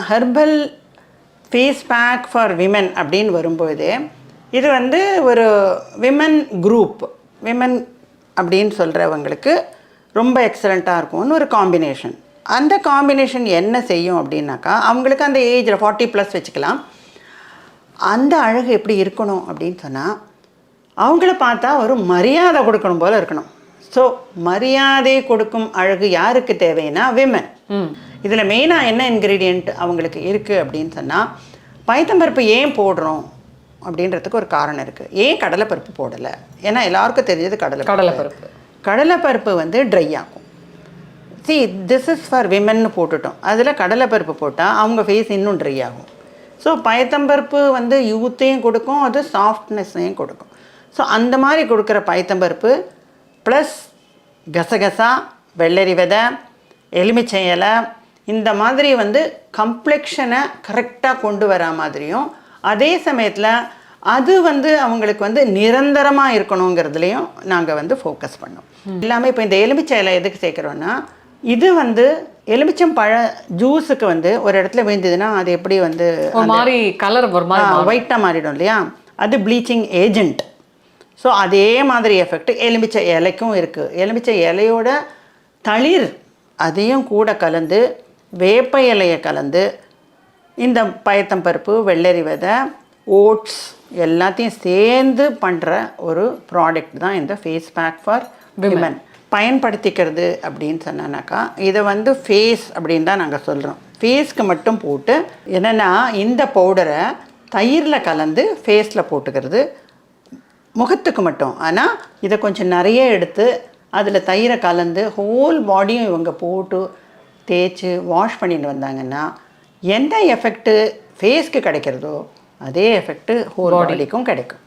Herbal face pack for women அப்படின்னு வரும்போது இது வந்து ஒரு விமன் குரூப் விமன் அப்படின்னு சொல்கிறவங்களுக்கு ரொம்ப எக்ஸலண்ட்டாக இருக்கும்னு ஒரு காம்பினேஷன் அந்த காம்பினேஷன் என்ன செய்யும் அப்படின்னாக்கா அவங்களுக்கு அந்த ஏஜில் ஃபார்ட்டி ப்ளஸ் வச்சுக்கலாம். அந்த அழகு எப்படி இருக்கணும் அப்படின்னு சொன்னால் அவங்கள பார்த்தா ஒரு மரியாதை கொடுக்கணும் போல் இருக்கணும். ஸோ மரியாதை கொடுக்கும் அழகு யாருக்கு தேவைன்னா விமன் இதில் மெயினாக என்ன இன்க்ரீடியண்ட் அவங்களுக்கு இருக்குது அப்படின்னு சொன்னால் பயத்தம்பருப்பு ஏன் போடுறோம் அப்படின்றதுக்கு ஒரு காரணம் இருக்குது ஏன் கடலைப்பருப்பு போடலை? ஏன்னா எல்லாருக்கும் தெரிஞ்சது கடலை கடலைப்பருப்பு. கடலைப்பருப்பு வந்து ட்ரை ஆகும். சி திஸ் இஸ் ஃபார் விமன்னு போட்டுட்டோம். அதில் கடலைப்பருப்பு போட்டால் அவங்க ஃபேஸ் இன்னும் ட்ரை ஆகும். ஸோ பயத்தம்பருப்பு வந்து யூத்தையும் கொடுக்கும் அது சாஃப்ட்னஸையும் கொடுக்கும். ஸோ அந்த மாதிரி கொடுக்குற பயத்தம்பருப்பு ப்ளஸ் கசகசா வெள்ளரி விதை எலுமிச்சை இலை இந்த மாதிரி வந்து கம்ப்ளெக்ஷனை கரெக்டாக கொண்டு வர மாதிரியும் அதே சமயத்தில் அது வந்து அவங்களுக்கு வந்து நிரந்தரமாக இருக்கணுங்கிறதுலையும் நாங்கள் வந்து ஃபோக்கஸ் பண்ணோம். எல்லாமே இப்போ இந்த எலுமிச்சை இலை எதுக்கு சேர்க்குறோன்னா இது வந்து எலுமிச்சம் பழ ஜூஸுக்கு வந்து ஒரு இடத்துல விழுந்ததுன்னா அது எப்படி வந்து மாதிரி கலர் ஒரு மாதிரி ஒயிட்டாக மாறிடும் இல்லையா? அது ப்ளீச்சிங் ஏஜென்ட் ஸோ அதே மாதிரி எஃபெக்ட் எலுமிச்சை இலைக்கும் இருக்குது எலுமிச்சை இலையோட தளிர் அதையும் கூட கலந்து வேப்ப இலையை கலந்து இந்த பயத்தம்பருப்பு வெள்ளரி விதை ஓட்ஸ் எல்லாத்தையும் சேர்ந்து பண்ணுற ஒரு ப்ராடக்ட் தான் இந்த ஃபேஸ் பேக் ஃபார் விமன் பயன்படுத்திக்கிறது அப்படின்னு சொன்னானாக்கா இதை வந்து ஃபேஸ் அப்படின்னு தான் நாங்கள் சொல்கிறோம் ஃபேஸ்க்கு மட்டும் போட்டு என்னென்னா இந்த பவுடரை தயிரில் கலந்து ஃபேஸில் போட்டுக்கிறது முகத்துக்கு மட்டும். ஆனால் இதை கொஞ்சம் நிறைய எடுத்து அதில் தயிரை கலந்து ஹோல் பாடியும் இவங்க போட்டு தேய்ச்சி வாஷ் பண்ணிட்டு வந்தாங்கன்னா எந்த எஃபெக்ட்டு ஃபேஸ்க்கு கிடைக்கிறதோ அதே எஃபெக்ட்டு ஹோல் பாடிக்கும் கிடைக்கும்.